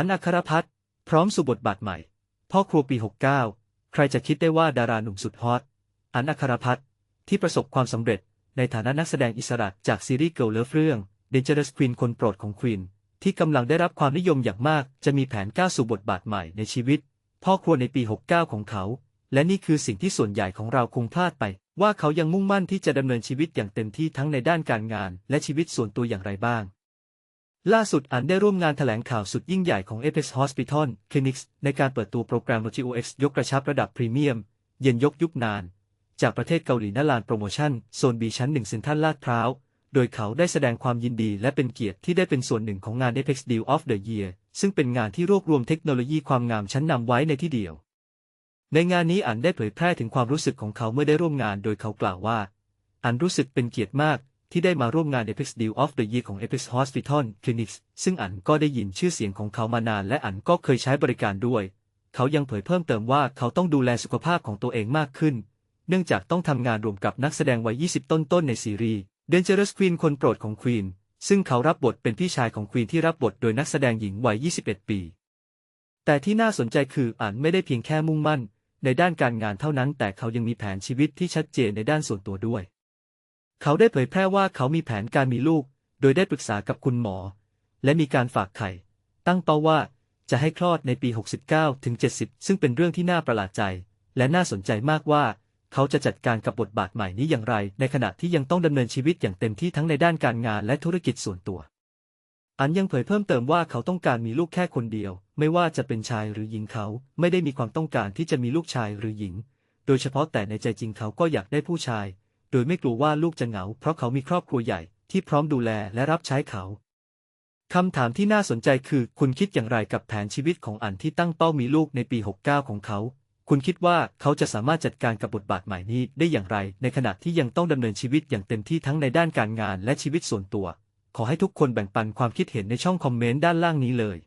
อันอัครพัฒน์พร้อมสู่บทบาทใหม่ พ่อครัวปี 69 ใครจะคิดได้ว่าดาราหนุ่มสุดฮอต อันอัครพัฒน์ที่ประสบความสำเร็จในฐานะนักแสดงอิสระจากซีรีส์เกิ l เลิฟเรื่อง Dangerous Queen คนโปรดของควีนที่กำลังได้รับความนิยมอย่างมาก จะมีแผนก้าวสู่บทบาทใหม่ในชีวิต พ่อครัวในปี 69 ของเขา และนี่คือสิ่งที่ส่วนใหญ่ของเราคงพลาดไป ว่าเขายังมุ่งมั่นที่จะดำเนินชีวิตอย่างเต็มที่ทั้งในด้านการงาน และชีวิตส่วนตัวอย่างไรบ้าง ล่าสุดอันได้ร่วมงานแถลงข่าวสุดยิ่งใหญ่ของ Apex Hospital Clinics ในการเปิดตัวโปรแกรม RTOX ยกกระชับระดับพรีเมียม เย็นยกยุคนาน จากประเทศเกาหลีณลานโปรโมชั่น โซนบีชั้นหนึ่งเซ็นทรัลลาดพร้าว โดยเขาได้แสดงความยินดีและเป็นเกียรติที่ได้เป็นส่วนหนึ่งของงาน Apex Deal of the Year ซึ่งเป็นงานที่รวบรวมเทคโนโลยีความงามชั้นนำไว้ในที่เดียว ในงานนี้อันได้เผยแพร่ถึงความรู้สึกของเขาเมื่อได้ร่วมงาน โดยเขากล่าวว่า อันรู้สึกเป็นเกียรติมาก ที่ได้มาร่วมงาน Apex Deal of the Year ของ Apex Hospital Clinics ซึ่งอันก็ได้ยินชื่อเสียงของเขามานานและอันก็เคยใช้บริการด้วย เขายังเผยเพิ่มเติมว่าเขาต้องดูแลสุขภาพของตัวเองมากขึ้น เนื่องจากต้องทำงานรวมกับนักแสดงวัย 20 ต้นๆในซีรีส์ Dangerous Queen คนโปรดของควีนซึ่งเขารับบทเป็นพี่ชายของควีนที่รับบทโดยนักแสดงหญิงวัย 21 ปี แต่ที่น่าสนใจคืออันไม่ได้เพียงแค่มุ่งมั่น ในด้านการงานเท่านั้น แต่เขายังมีแผนชีวิตที่ชัดเจนในด้านส่วนตัวด้วย เขาได้เผยแพร่ว่าเขามีแผนการมีลูก โดยได้ปรึกษากับคุณหมอ และมีการฝากไข่ ตั้งเป้าว่าจะให้คลอดในปี 69ถึง70ซึ่งเป็นเรื่องที่น่าประหลาดใจ และน่าสนใจมากว่า เขาจะจัดการกับบทบาทใหม่นี้อย่างไร ในขณะที่ยังต้องดำเนินชีวิตอย่างเต็มที่ทั้งในด้านการงานและธุรกิจส่วนตัว อันยังเผยเพิ่มเติมว่าเขาต้องการมีลูกแค่คนเดียว ไม่ว่าจะเป็นชายหรือหญิงเขาไม่ได้มีความต้องการที่จะมีลูกชายหรือหญิง โดยเฉพาะแต่ในใจจริงเขาก็อยากได้ผู้ชาย โดยไม่กลัวว่าลูกจะเหงา เพราะเขามีครอบครัวใหญ่ที่พร้อมดูแลและรับใช้เขาคำถามที่น่าสนใจคือ คุณคิดอย่างไรกับแผนชีวิตของอันที่ตั้งเป้ามีลูกในปี 69 ของเขา คุณคิดว่าเขาจะสามารถจัดการกับบทบาทใหม่นี้ได้อย่างไร ในขณะที่ยังต้องดำเนินชีวิตอย่างเต็มที่ทั้งในด้านการงานและชีวิตส่วนตัว ขอให้ทุกคนแบ่งปันความคิดเห็นในช่องคอมเมนต์ด้านล่างนี้เลย